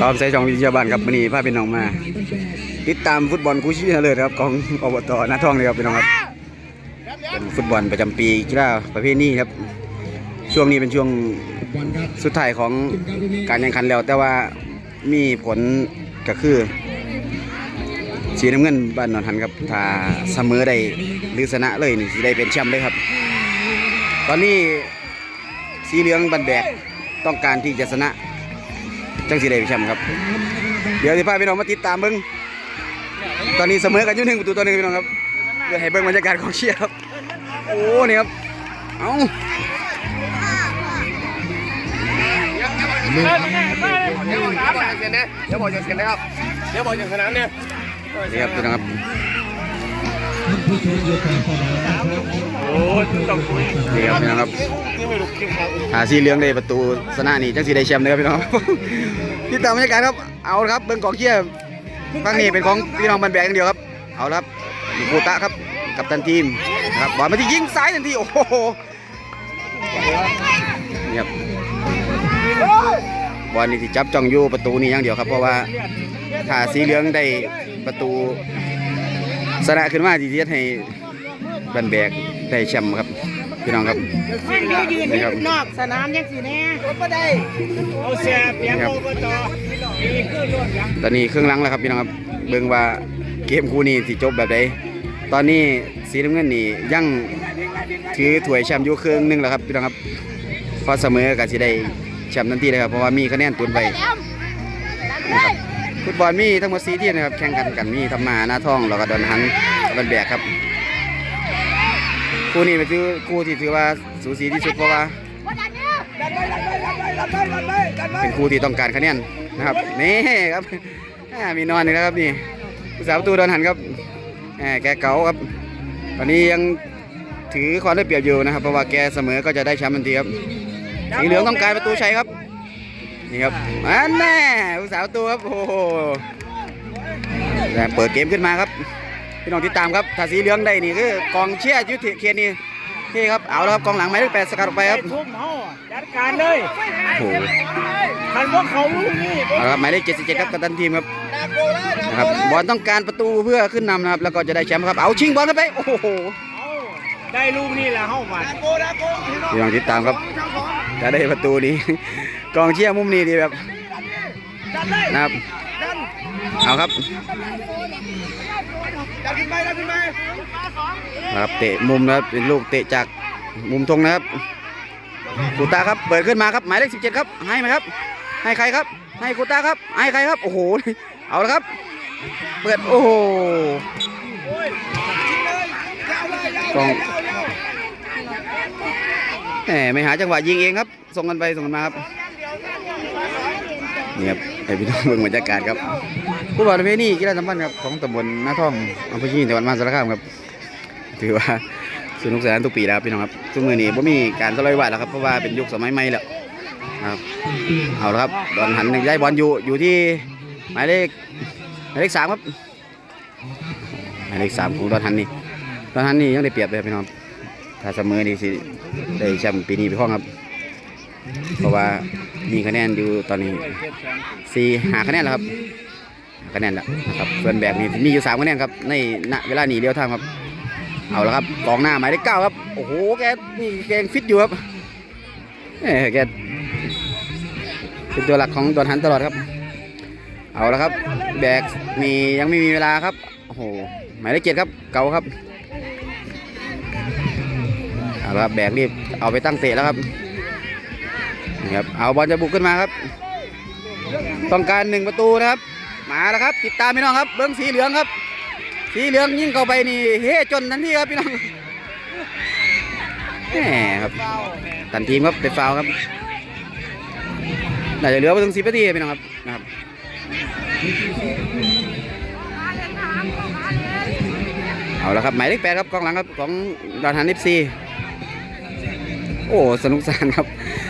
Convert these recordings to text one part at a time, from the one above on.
รอบใส่ช่องวิทยาบ้านครับวันนี้พาพี่น้องมา ติดตามฟุตบอลคู่ชิงชนะเลิศครับของอบตหน้าท่องเลยครับพี่น้องครับเป็นฟุตบอลประจำปีกีฬาประเภทนี้ครับ ช่วงนี้เป็นช่วงสุดท้ายของการแข่งขันแล้ว แต่ว่ามีผลก็คือสีน้ำเงินบ้านนนทันครับถ้าเสมอได้หรือชนะเลยนี่ได้เป็นแชมป์เลยครับ ตอนนี้สีเหลืองบันแบกต้องการที่จะชนะ จังสีได้เป็นแชมป์ครับ เดี๋ยวสิพาพี่น้องมาติดตามเบิ้งตอนนี้เสมอกันอยู่หนึ่งประตูต่อหนึ่งพี่น้องครับเดี๋ยวให้เบิ้งบรรยากาศของเชียร์ครับ โอ้นี่ครับ เอ้าเดี๋ยวบอกจะเซ็นนะเดี๋ยวบอกจะเซ็นนะครับ เดี๋ยวบอกจะสนามเนี่ยนี่ครับพี่น้องครับ โอ้ยต้องคุยนี่ครับพี่น้องครับคือไม่รู้คิดเขาหาสีเหลืองได้ประตูชนะนี่จังสีได้แชมป์เลยครับพี่น้องติดตามบรรยากาศครับเอาครับเบิ้งกองเชียร์ฝั่งนี้เป็นของพี่น้องบันแบกอย่างเดียวครับ เอาครับนี่คูตะครับกับตันทีมครับบอลมาที่ยิงซ้ายทันทีโอ้โหนี่ครับบอลนี่ที่จับจ้องอยู่ประตูนี่อย่างเดียวครับ เพราะว่าถ้าสีเหลืองได้ประตู ชนะขึ้นมาที่จะให้บันแบกได้แชมป์ครับ พี่น้องครับมันอยู่ยืนอยู่นอกสนามยังสิแน่ก็ได้เอาแซ่เปียกโอบตมีขึ้นรถยังตอนนี้เครื่องหลังแล้วครับพี่น้องครับ เบิ่งว่าเกมคู่นี้สิจบแบบใดตอนนี้สีน้ำเงินนี่ยังถือถ้วยแชมป์อยู่ครึ่งหนึงแล้วครับพี่น้องครับพอเสมอก็สิได้แชมป์ทันทีเลยครับเพราะว่ามีคะแนนตุนไปนะครับ ฟุตบอลมีทั้งหมด4ทีมนะครับแข่งกันกันมีธรรมาหน้าท้องแล้วก็ดอนหันบันแบกครับคู่นี้เป็นคือคู่ที่ถือว่าสูสีที่สุดเพราะว่าเป็นครูที่ต้องการคะแนนนะครับนี่ครับมีนอนอีกแล้วครับนี่ผู้สาวประตูโดนหันครับแหมแกเก๋าครับ ตอนนี้ยังถือความได้เปรียบอยู่นะครับ เพราะว่าแกเสมอก็จะได้แชมป์ทันทีครับสีเหลืองต้องการประตูชัยครับ นี่ครับอันแน่ผู้สาวประตูครับ โอ้โหแต่เปิดเกมขึ้นมาครับ พี่น้องติดตามครับถ้าสีเหลืองได้นี่คือกองเชียร์ยุทธเคียนนี่นี่ครับ เอาแล้วครับกองหลังหมายเลขแปดสกัดออกไปครับทุ่มเฮาจัดการเลยโอ้โหคันพวกเขาลูกนี่เอาละครับหมายเลข77ครับกัปตันทีมครับนะครับบอลต้องการประตูเพื่อขึ้นนำนะครับ แล้วก็จะได้แชมป์ครับ เอาชิงบอลเข้าไป โอ้โหเอาได้ลูกนี่แหละเฮามาพี่น้องติดตามครับ จะได้ประตูนี้ กองเชียร์มุมนี้ดีแบบนะครับเอาครับนะครับเตะมุมนะครับเป็นลูกเตะจากมุมธงนะครับคูตาครับเปิดขึ้นมาครับหมายเลข17ครับให้ไหมครับ ให้ใครครับ ให้คูตาครับ ให้ใครครับโอ้โหเอาละครับ เปิดโอ้โหกองแหมไม่หาจังหวะยิงเองครับ ส่งกันไปส่งกันมาครับ นี่ครับให้พี่น้องเบิ่งบรรยากาศครับผู้บอลปรเภทนี้กีฬาสัมพันธ์ครับของตำบลน้าท่องอำเภอยี่จังหวัดมหาสารคามครับ ถือว่าสนุกสนานทุกปีแล้วครับพี่น้องครับทุกมือนี้ผมมีการทะเลาะวิวาทแล้วครับเพราะว่าเป็นยุคสมัยใหม่แล้วครับเอาละครับดอนหันย้ายบอลอยู่อยู่ที่หมายเลขหมายเลขสามครับหมายเลขสามของดอนหันนี่ดอนหันนี่ยังได้เปรียบเลยพี่น้องถ้าเสมอนี่สิได้แชมป์ปีนี้ไปห้องครับ เพราะว่า มีคะแนนอยู่ตอนนี้สี่หาคะแนนแล้วครับคะแนนแล้วนะครับส่วนแบกนี่มีอยู่สามคะแนนครับในณเวลานี้เลี้ยวทางครับเอาละครับกองหน้าหมายเลขเก้าครับโอ้โหแกนี่แกงฟิตอยู่ครับเอ้แกเป็นตัวหลักของดอนหันตลอดครับ เอาละครับแบกมียังไม่มีเวลาครับโอ้โหหมายเลขเจ็ดครับเก่าครับเอาละครับแบกรีบเอาไปตั้งเตะแล้วครับ นี่ครับเอาบอลจะบุกขึ้นมาครับ ต้องการหนึ่งประตูนะครับ มาแล้วครับ ติดตามพี่น้องครับ เบิ้งสีเหลืองครับ สีเหลืองยิ่งเข้าไปนี่เฮ้จนทันทีครับพี่น้องแหมครับตันทีมครับเป็นฟาวครับน่าจะเหลือไปถึงสิบนาทีพี่น้องครับนะครับเอาละครับหมายเลขแปดครับกองหลังครับของดอนฮันนิฟซี อ้สนุกสนานครับ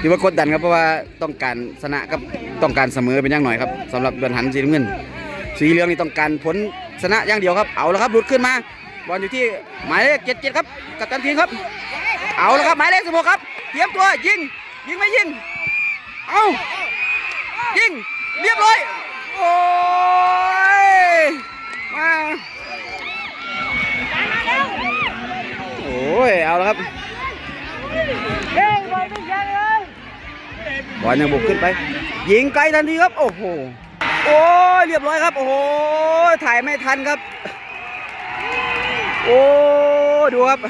ถือว่ากดดันครับเพราะว่าต้องการชนะกับต้องการเสมอเป็นอย่างหน่อยครับสำหรับเดือนหันสีน้ำเงิน สีเหลืองนี่ต้องการผลชนะอย่างเดียวครับเอาละครับหลุดขึ้นมาบอลอยู่ที่หมายเลขเจ็ดเจ็ดครับกับตันทีครับ เอาละครับหมายเลขสิบหกครับเตรียมตัวยิงยิงไม่ยิงเอายิงเรียบร้อยโอ้ยมาโอ้ยเอาแล้วครับ บอลยังบุกขึ้นไป ยิงไกลทันทีครับ โอ้โห โอ้ยเรียบร้อยครับ โอ้โห ถ่ายไม่ทันครับ โอ้ดูครับ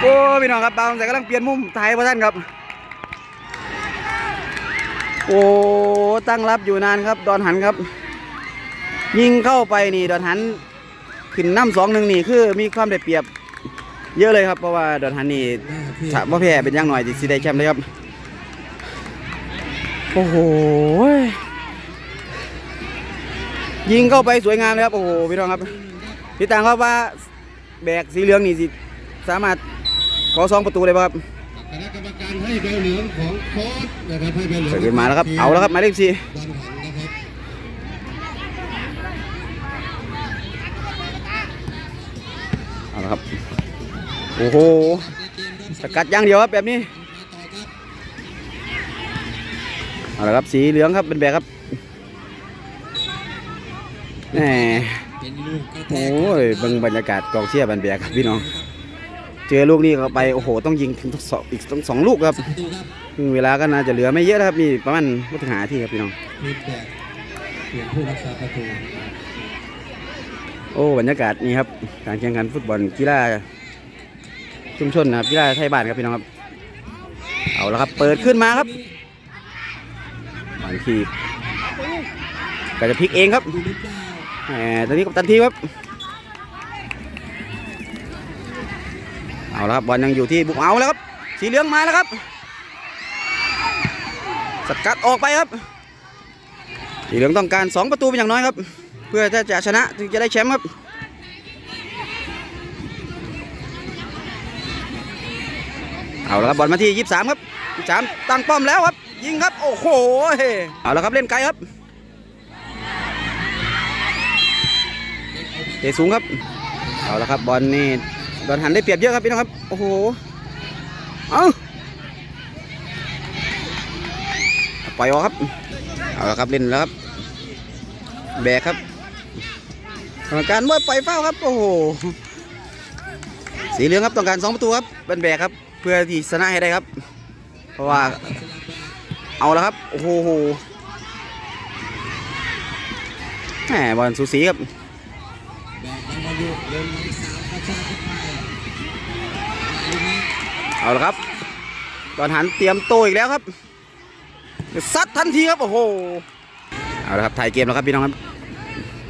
โอ้พี่น้องครับบางแต่กำลังเปลี่ยนมุมถ่ายพระท่านครับ โอ้ตั้งรับอยู่นานครับ ดอนหันครับ ยิงเข้าไปนี่ ดอนหันขึ้นน้ำสองหนึ่งนี่คือมีความได้เปรียบ เยอะเลยครับเพราะว่าดอนหันนี่ถ้าว่าแพ้เป็นอยังหน่อยสิได้แชมป์เลยครับ โอ้โห ยิงเข้าไปสวยงามเลยครับ โอ้โห พี่น้องครับ พี่ต่างครับว่าแบกสีเหลืองนี่สิสามารถขอสองประตูเลยป่ะครับคณะกรรมการให้ใบเหลืองของโค้ชนะครับให้ใบเหลืองเปิดขึ้นมาแล้วครับ เอาแล้วครับหมายเลขสี่บอลหันนะครับเอาละครับ โอ้โห สกัดอย่างเดียวครับแบบนี้เอาละครับสีเหลืองครับเป็นแบกครับแหมเป็นลูกกระแทโอ้ยบิ่งบรรยากาศกองเชียร์บันแบกครับพี่น้อง เจอลูกนี้เข้าไปโอ้โหต้องยิงถึงสองอีกต้องสองลูกครับประตูครับซึ่งเวลาก็น่าจะเหลือไม่เยอะนะครับมีประมาณไม่ถึงหาที่ครับพี่น้องโอ้บรรยากาศนี่ครับการแข่งขันฟุตบอลกีฬา ชุมชนนะครับกีฬาไทยบ้านครับพี่น้องครับ เอาละครับ เปิดขึ้นมาครับบางทีก็จะพลิกเองครับเจ้าแหมตอนนี้กับตันทีครับ เอาละครับบอลยังอยู่ที่บุกเอาแล้วครับ สีเหลืองมาแล้วครับ สกัดออกไปครับ สีเหลืองต้องการ 2 ประตูเป็นอย่างน้อยครับ เพื่อถ้าจะชนะถึงจะได้แชมป์ครับ เอาละครับบอลมาที่ 23 ครับ23ตั้งป้อมแล้วครับ ยิงครับ โอ้โห เอาละครับเล่นไกลครับเตะสูงครับ เอาละครับบอลนี่บอลหันได้เปรียบเยอะครับพี่น้องครับ โอ้โห เอาปล่อยออกครับ เอาละครับเล่นแล้วครับ แบกครับกรรมการเมื่อปล่อยเฝ้าครับ โอ้โห สีเหลืองครับต้องการสองประตูครับเป็นแบกครับ เพื่อที่ชนะให้ได้ครับ เพราะว่าเอาละครับ โอ้โหแหมบอลสูสีครับแบกยังมาอยู่เล่นหมายสามกระชากขึ้นไปลูกนี้เอาละครับตอนหันเตรียมโตอีกแล้วครับซัดทันทีครับ โอ้โห เอาละครับถ่ายเกมแล้วครับพี่น้องครับ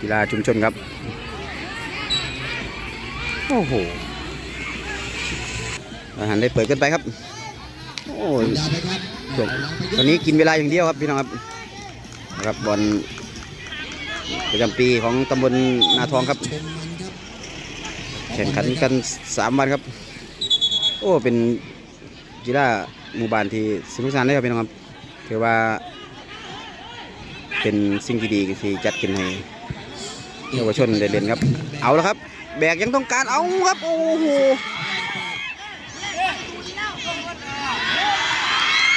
กีฬาชุมชนครับ โอ้โห อนหันได้เปิดขึ้นไปครับ โอ้ยยาวไปครับตอนนี้กินเวลาอย่างเดียวครับพี่น้องครับครับบอลประจำปีของตำบลนาทองครับ แข่งขันกันสามวันครับ โอ้เป็นกีฬาหมู่บ้านที่สนุกสนานเลยครับพี่น้องครับถือว่า เป็นสิ่งที่ดีที่จัดขึ้นให้เยาวชนได้เล่นครับ เอาแล้วครับ แบกยังต้องการเอาครับ โอ้โห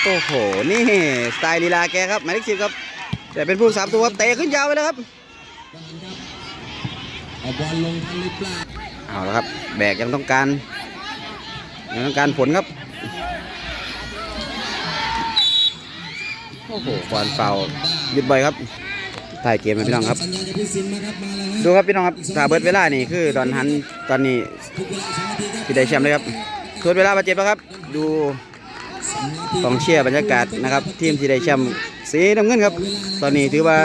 โอ้โห นี่สไตล์ลีลาแกครับหมายเลขสิบครับ แต่เป็นผู้สามตัวครับเตะขึ้นยาวไปแล้วครับเอาบอลลงทันหรือเปล่าเอาละครับ แบกยังต้องการยังต้องการผลครับ โอ้โหบอลเฝ้ายุดบ่อยครับถ่ายเกมนะพี่น้องครับสัญญาณจากพี่สินมาครับ ดูครับพี่น้องครับถ้าเบิร์ดเวลานี่คือดอนฮันตอนนี้ที่ได้แชมป์เลยครับ ทวนเวลาบาดเจ็บแล้วครับ ดูกองเชียร์บรรยากาศนะครับทีมที่ได้แชมป์สีน้ำเงินครับ ตอนนี้ถือว่า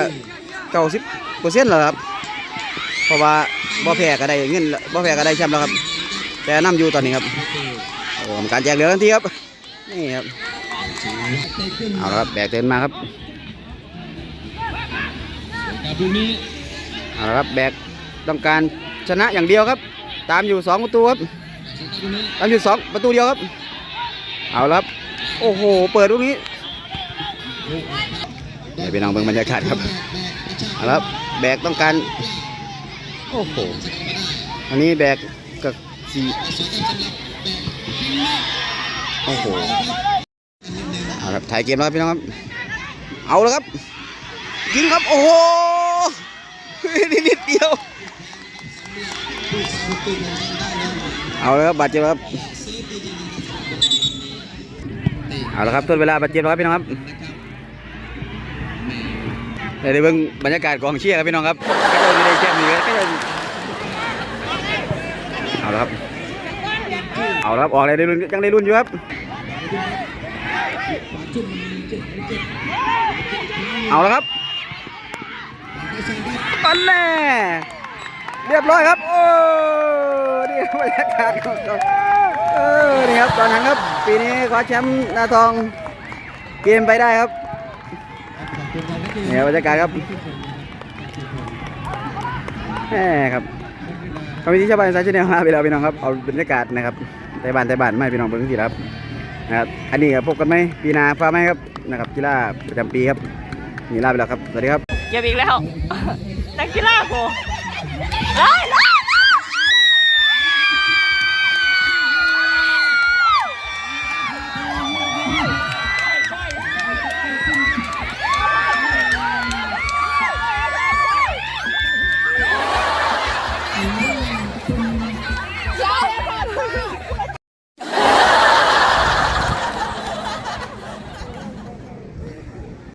90เปอร์เซ็นต์แล้วครับ เพราะว่าบ่แพ้ก็ได้เงินบ่แพ้ก็ได้แชมป์แล้วครับ แต่น้ำอยู่ตอนนี้ครับโอ้การแจกเหลือทันทีครับนี่ครับเอาละครับแบกเดินมาครับเอาละครับแบกต้องการชนะอย่างเดียวครับ ตามอยู่สองประตูครับ ลูกนี้ตามอยู่สองประตูเดียวครับ เอาละครับ โอ้โห เปิดลูกนี้ไปน้องเบิ่งบรรยากาศครับเอาละครับ แบกต้องการ โอ้โห อันนี้แบกกับสีโอ้โห เอาละครับ ถ่ายเกมแล้วครับพี่น้องครับ เอาแล้วครับ ยิงครับ โอ้โหนิดเดียว เอาแล้วครับบาดเจ็บครับเอาละครับทวนเวลาบาดเจ็บแล้วครับพี่น้องครับเดี๋ยวเบิ่งบรรยากาศกองเชียร์ครับพี่น้องครับก็จะได้แจ้มนี่ก็จะเอาละครับเอาละครับออกเลยได้รุ่นยังได้รุ่นอยู่ครับเอาละครับปันแน่ เรียบร้อยครับ โอ้นี่บรรยากาศครับเออนี่ครับตอนนั้นครับ ปีนี้คว้าแชมป์นาทองเกมไปได้ครับนี่ครับรรยากาศครับแหมครับคอมมิชชั่นชาวบ้านสายชแนลมาไปแล้วพี่น้องครับเอาบรรยากาศนะครับไต้บ้านไต้บ้านไม่พี่น้องเพิ่งสิครับนะครับอันนี้ครับพบกันไหมปีนาฟ้าไหมครับนะครับกีฬาประจำปีครับนี่ลาไปแล้วครับสวัสดีครับเก็บอีกแล้วนักกีฬาโก ได้ได้